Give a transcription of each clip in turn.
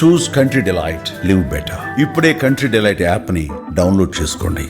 Choose Country Delight live better ఇప్పుడే country delight యాప్ని download చేసుకోండి.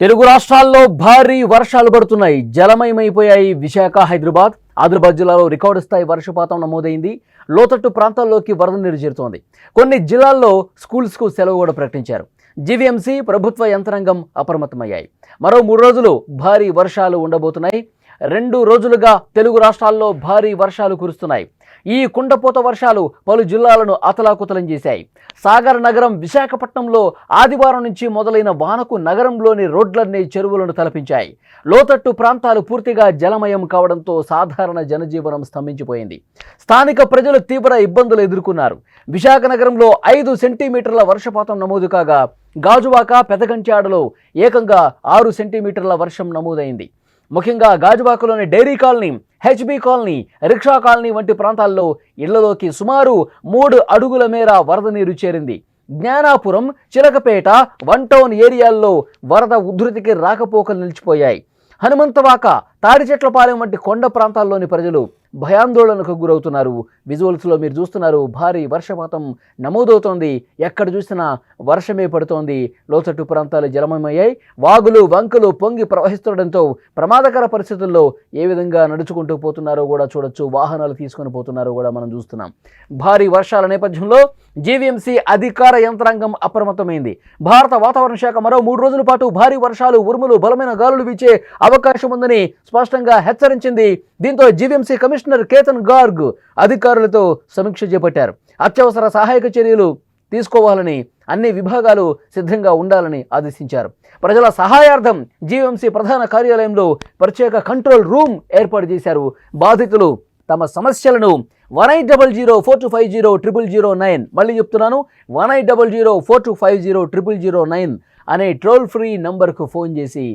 తెలుగు రాష్ట్రాల్లో భారీ వర్షాలు పడుతున్నాయి. జలమయమైపోయాయి విశాఖ హైదరాబాద్. ఆదిలాబాద్ జిల్లాలో రికార్డు స్థాయి వర్షపాతం నమోదైంది. లోతట్టు ప్రాంతాల్లోకి వరద నీరు చేరుతోంది. కొన్ని జిల్లాల్లో స్కూల్స్కు సెలవు కూడా ప్రకటించారు. జీవీఎంసీ ప్రభుత్వ యంత్రాంగం అప్రమత్తమయ్యాయి. మరో మూడు రోజులు భారీ వర్షాలు ఉండబోతున్నాయి. రెండు రోజులుగా తెలుగు రాష్ట్రాల్లో భారీ వర్షాలు కురుస్తున్నాయి. ఈ కుండపోత వర్షాలు పలు జిల్లాలను అతలాకుతలం చేశాయి. సాగర్ నగరం విశాఖపట్నంలో ఆదివారం నుంచి మొదలైన వానకు నగరంలోని రోడ్లన్నీ చెరువులను తలపించాయి. లోతట్టు ప్రాంతాలు పూర్తిగా జలమయం కావడంతో సాధారణ జనజీవనం స్తంభించిపోయింది. స్థానిక ప్రజలు తీవ్ర ఇబ్బందులు ఎదుర్కొన్నారు. విశాఖ నగరంలో ఐదు సెంటీమీటర్ల వర్షపాతం నమోదు కాగా గాజువాక పెదగంచాడలో ఏకంగా ఆరు సెంటీమీటర్ల వర్షం నమోదైంది. ముఖ్యంగా గాజువాకలోని dairy colony HB colony rickshaw colony వంటి ప్రాంతాల్లో ఇళ్ళలోకి సుమారు మూడు అడుగుల మేర వరద నీరు చేరింది. జ్ఞానాపురం చిలకపేట వన్ టౌన్ ఏరియాల్లో వరద ఉధృతికి రాకపోకలు నిలిచిపోయాయి. హనుమంతవాక తాడిచెట్లపాలెం వంటి కొండ ప్రాంతాల్లోని ప్రజలు భయాందోళనకు గురవుతున్నారు. విజువల్స్లో మీరు చూస్తున్నారు భారీ వర్షపాతం నమోదవుతోంది. ఎక్కడ చూసినా వర్షమే పడుతోంది. లోతట్టు ప్రాంతాలు జలమయమయ్యాయి. వాగులు వంకలు పొంగి ప్రవహిస్తుండడంతో ప్రమాదకర పరిస్థితుల్లో ఏ విధంగా నడుచుకుంటూ పోతున్నారో కూడా చూడొచ్చు. వాహనాలు తీసుకొని పోతున్నారో కూడా మనం చూస్తున్నాం. భారీ వర్షాల నేపథ్యంలో జీవీఎంసీ అధికార యంత్రాంగం అప్రమత్తమైంది. భారత వాతావరణ శాఖ మరో మూడు రోజుల పాటు భారీ వర్షాలు ఉరుములు బలమైన గాలులు వీచే అవకాశం ఉందని స్పష్టంగా హెచ్చరించింది. దీంతో జీవీఎంసీ కమిషనర్ కేతన్ గార్గ్ అధికారులతో సమీక్ష చేపట్టారు. అత్యవసర సహాయక చర్యలు తీసుకోవాలని అన్ని విభాగాలు సిద్ధంగా ఉండాలని ఆదేశించారు. ప్రజల సహాయార్థం జీవీఎంసీ ప్రధాన కార్యాలయంలో ప్రత్యేక కంట్రోల్ రూమ్ ఏర్పాటు చేశారు. బాధితులు తమ సమస్యలను one eight double zero four two five zero triple zero nine మళ్ళీ చెప్తున్నాను. One eight double zero four two five zero triple zero nine అనే ట్రోల్ ఫ్రీ నంబర్కు ఫోన్ చేసి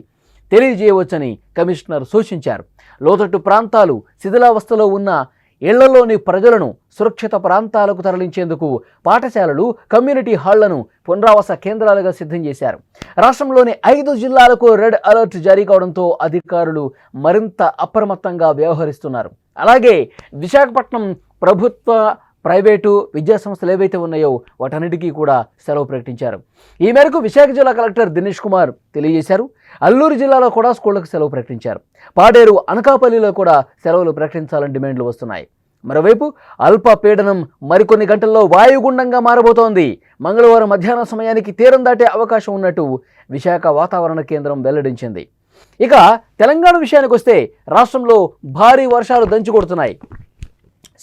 తెలియజేయవచ్చని కమిషనర్ సూచించారు. లోతట్టు ప్రాంతాలు శిథిలావస్థలో ఉన్న ఇళ్ళలోని ప్రజలను సురక్షిత ప్రాంతాలకు తరలించేందుకు పాఠశాలలు కమ్యూనిటీ హాళ్ళను పునరావాస కేంద్రాలుగా సిద్ధం చేశారు. రాష్ట్రంలోని ఐదు జిల్లాలకు రెడ్ అలర్ట్ జారీ కావడంతో అధికారులు మరింత అప్రమత్తంగా వ్యవహరిస్తున్నారు. అలాగే విశాఖపట్నం ప్రభుత్వ ప్రైవేటు విద్యా సంస్థలు ఏవైతే ఉన్నాయో వాటన్నిటికీ కూడా సెలవు ప్రకటించారు. ఈ మేరకు విశాఖ జిల్లా కలెక్టర్ దినేష్ కుమార్ తెలియజేశారు. అల్లూరు జిల్లాలో కూడా స్కూళ్ళకు సెలవు ప్రకటించారు. పాడేరు అనకాపల్లిలో కూడా సెలవులు ప్రకటించాలని డిమాండ్లు వస్తున్నాయి. మరోవైపు అల్పపీడనం మరికొన్ని గంటల్లో వాయుగుండంగా మారబోతోంది. మంగళవారం మధ్యాహ్నం సమయానికి తీరం దాటే అవకాశం ఉన్నట్టు విశాఖ వాతావరణ కేంద్రం వెల్లడించింది. ఇక తెలంగాణ విషయానికి వస్తే రాష్ట్రంలో భారీ వర్షాలు దంచుకొడుతున్నాయి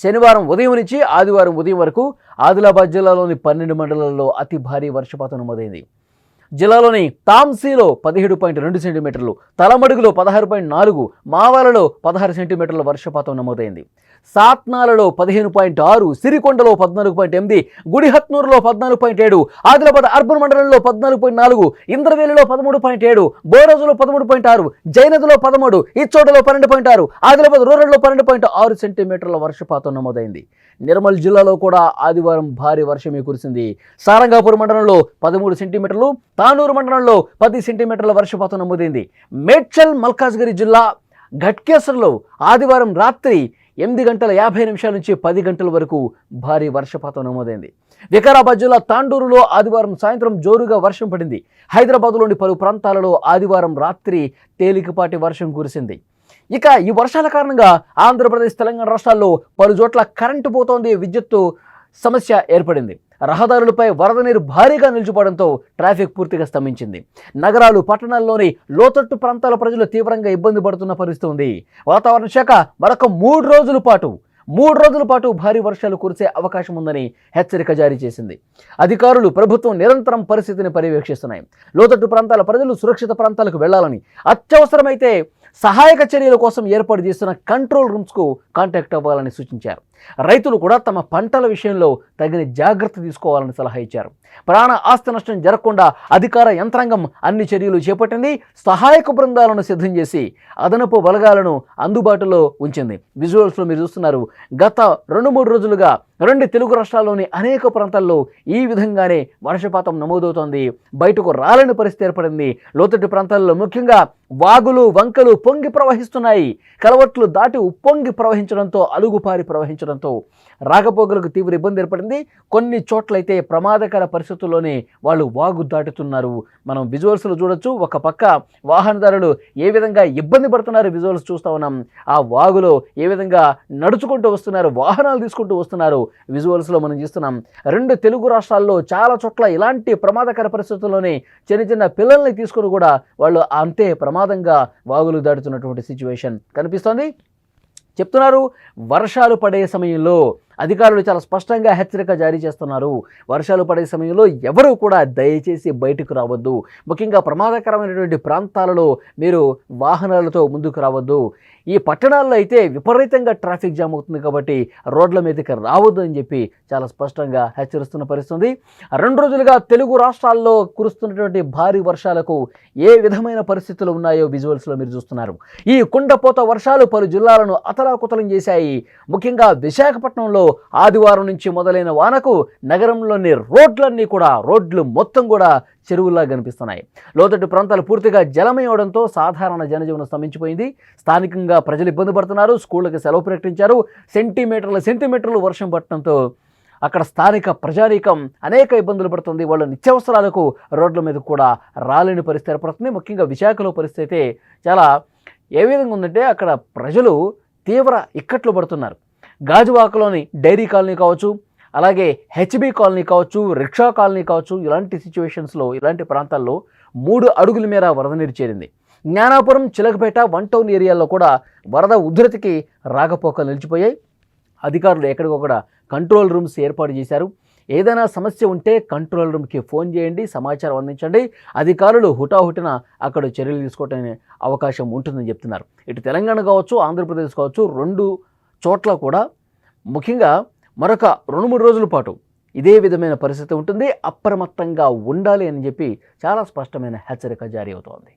శనివారం ఉదయం నుంచి ఆదివారం ఉదయం వరకు ఆదిలాబాద్ జిల్లాలోని పన్నెండు మండలాల్లో అతి భారీ వర్షపాతం నమోదైంది. జిల్లాలోని తాంసీలో పదిహేడు పాయింట్ రెండు సెంటీమీటర్లు తలమడుగులో పదహారు పాయింట్ నాలుగు మావాలలో పదహారు సెంటీమీటర్ల వర్షపాతం నమోదైంది. సాత్నాలలో పదిహేను పాయింట్ ఆరు సిరికొండలో పద్నాలుగు పాయింట్ ఎనిమిది గుడిహత్నూరులో పద్నాలుగు పాయింట్ ఏడు ఆదిలాబాద్ అర్బన్ మండలంలో పద్నాలుగు పాయింట్ నాలుగు ఇంద్రవేలిలో పదమూడు పాయింట్ ఏడు బోరోజులో పదమూడు పాయింట్ ఆరు జైనదిలో పదమూడు ఇచ్చోటలో పన్నెండు పాయింట్ ఆరు ఆదిలాబాద్ రూరల్లో పన్నెండు పాయింట్ ఆరు సెంటీమీటర్ల వర్షపాతం నమోదైంది. నిర్మల్ జిల్లాలో కూడా ఆదివారం భారీ వర్షమే కురిసింది. సారంగాపూర్ మండలంలో పదమూడు సెంటీమీటర్లు తానూరు మండలంలో పది సెంటీమీటర్ల వర్షపాతం నమోదైంది. మేడ్చల్ మల్కాజ్గిరి జిల్లా ఘట్కేసర్లో ఆదివారం రాత్రి ఎనిమిది గంటల యాభై నిమిషాల నుంచి పది గంటల వరకు భారీ వర్షపాతం నమోదైంది. వికారాబాద్ జిల్లా తాండూరులో ఆదివారం సాయంత్రం జోరుగా వర్షం పడింది. హైదరాబాద్లోని పలు ప్రాంతాలలో ఆదివారం రాత్రి తేలికపాటి వర్షం కురిసింది. ఇక ఈ వర్షాల కారణంగా ఆంధ్రప్రదేశ్ తెలంగాణ రాష్ట్రాల్లో పలు చోట్ల కరెంటు పోతోంది విద్యుత్తు సమస్య ఏర్పడింది. రహదారులపై వరద నీరు భారీగా నిలిచిపోవడంతో ట్రాఫిక్ పూర్తిగా స్తంభించింది. నగరాలు పట్టణాల్లోని లోతట్టు ప్రాంతాల ప్రజలు తీవ్రంగా ఇబ్బంది పడుతున్న పరిస్థితి ఉంది. వాతావరణ శాఖ మరొక మూడు రోజుల పాటు మూడు రోజుల పాటు భారీ వర్షాలు కురిసే అవకాశం ఉందని హెచ్చరిక జారీ చేసింది. అధికారులు ప్రభుత్వం నిరంతరం పరిస్థితిని పర్యవేక్షిస్తున్నాయి. లోతట్టు ప్రాంతాల ప్రజలు సురక్షిత ప్రాంతాలకు వెళ్ళాలని అత్యవసరమైతే సహాయక చర్యల కోసం ఏర్పాటు చేస్తున్న కంట్రోల్ రూమ్స్కు కాంటాక్ట్ అవ్వాలని సూచించారు. రైతులు కూడా తమ పంటల విషయంలో తగిన జాగ్రత్త తీసుకోవాలని సలహా ఇచ్చారు. ప్రాణ ఆస్తి నష్టం జరగకుండా అధికార యంత్రాంగం అన్ని చర్యలు చేపట్టింది. సహాయక బృందాలను సిద్ధం చేసి అదనపు బలగాలను అందుబాటులో ఉంచింది. విజువల్స్లో మీరు చూస్తున్నారు గత రెండు మూడు రోజులుగా రెండు తెలుగు రాష్ట్రాల్లోని అనేక ప్రాంతాల్లో ఈ విధంగానే వర్షపాతం నమోదవుతోంది. బయటకు రాలని పరిస్థితి ఏర్పడింది. లోతట్టు ప్రాంతాల్లో ముఖ్యంగా వాగులు వంకలు పొంగి ప్రవహిస్తున్నాయి. కలవట్లు దాటి ఉప్పొంగి ప్రవహించడంతో అలుగుపారి ప్రవహించడంతో రాకపోకలకు తీవ్ర ఇబ్బంది ఏర్పడింది. కొన్ని చోట్లయితే ప్రమాదకర పరిస్థితుల్లోనే వాళ్ళు వాగు దాటుతున్నారు. మనం విజువల్స్లో చూడొచ్చు. ఒక పక్క వాహనదారులు ఏ విధంగా ఇబ్బంది పడుతున్నారు విజువల్స్ చూస్తూ ఉన్నాం. ఆ వాగులో ఏ విధంగా నడుచుకుంటూ వస్తున్నారు వాహనాలు తీసుకుంటూ వస్తున్నారు విజువల్స్లో మనం చూస్తున్నాం. రెండు తెలుగు రాష్ట్రాల్లో చాలా చోట్ల ఇలాంటి ప్రమాదకర పరిస్థితుల్లోనే చిన్న చిన్న పిల్లల్ని తీసుకుని కూడా వాళ్ళు అంతే ప్రమాదంగా వాగులు దాటుతున్నటువంటి సిచ్యువేషన్ కనిపిస్తోంది? చెప్తున్నారు వర్షాలు పడే సమయంలో అధికారులు చాలా స్పష్టంగా హెచ్చరిక జారీ చేస్తున్నారు. వర్షాలు పడే సమయంలో ఎవరు కూడా దయచేసి బయటకు రావద్దు. ముఖ్యంగా ప్రమాదకరమైనటువంటి ప్రాంతాలలో మీరు వాహనాలతో ముందుకు రావద్దు. ఈ పట్టణాల్లో అయితే విపరీతంగా ట్రాఫిక్ జామ్ అవుతుంది కాబట్టి రోడ్ల మీదకి రావద్దు అని చెప్పి చాలా స్పష్టంగా హెచ్చరిస్తున్న పరిస్థితుంది. రెండు రోజులుగా తెలుగు రాష్ట్రాల్లో కురుస్తున్నటువంటి భారీ వర్షాలకు ఏ విధమైన పరిస్థితులు ఉన్నాయో విజువల్స్లో మీరు చూస్తున్నారు. ఈ కుండపోత వర్షాలు పలు జిల్లాలను అతలాకుతలం చేశాయి. ముఖ్యంగా విశాఖపట్నంలో ఆదివారం నుంచి మొదలైన వానకు నగరంలోని రోడ్లన్నీ కూడా రోడ్లు మొత్తం కూడా చెరువుల్లా కనిపిస్తున్నాయి. లోతట్టు ప్రాంతాలు పూర్తిగా జలమయవడంతో సాధారణ జనజీవనం స్తంభించిపోయింది. స్థానికంగా ప్రజలు ఇబ్బంది పడుతున్నారు స్కూళ్ళకి సెలవు ప్రకటించారు. సెంటీమీటర్ల సెంటీమీటర్లు వర్షం పట్టడంతో అక్కడ స్థానిక ప్రజానీకం అనేక ఇబ్బందులు పడుతుంది. వాళ్ళ నిత్యావసరాలకు రోడ్ల మీద కూడా రాలేని పరిస్థితి ఏర్పడుతుంది. ముఖ్యంగా విశాఖలో పరిస్థితి అయితే చాలా ఏ విధంగా ఉందంటే అక్కడ ప్రజలు తీవ్ర ఇక్కట్లు పడుతున్నారు. గాజువాకలోని డైరీ కాలనీ కావచ్చు అలాగే హెచ్బి కాలనీ కావచ్చు రిక్షా కాలనీ కావచ్చు ఇలాంటి సిచ్యువేషన్స్లో ఇలాంటి ప్రాంతాల్లో మూడు అడుగుల మేర వరద నీరు చేరింది. జ్ఞానాపురం చిలకపేట వన్ టౌన్ ఏరియాల్లో కూడా వరద ఉధృతికి రాకపోకలు నిలిచిపోయాయి. అధికారులు ఎక్కడికొక్కడ కంట్రోల్ రూమ్స్ ఏర్పాటు చేశారు. ఏదైనా సమస్య ఉంటే కంట్రోల్ రూమ్కి ఫోన్ చేయండి సమాచారం అందించండి. అధికారులు హుటాహుటిన అక్కడ చర్యలు తీసుకోవటానికి అవకాశం ఉంటుందని చెప్తున్నారు. ఇటు తెలంగాణ కావచ్చు ఆంధ్రప్రదేశ్ కావచ్చు రెండు చోట్ల కూడా ముఖ్యంగా మరొక రెండు మూడు రోజుల పాటు ఇదే విధమైన పరిస్థితి ఉంటుంది. అప్రమత్తంగా ఉండాలి అని చెప్పి చాలా స్పష్టమైన హెచ్చరిక జారీ అవుతోంది.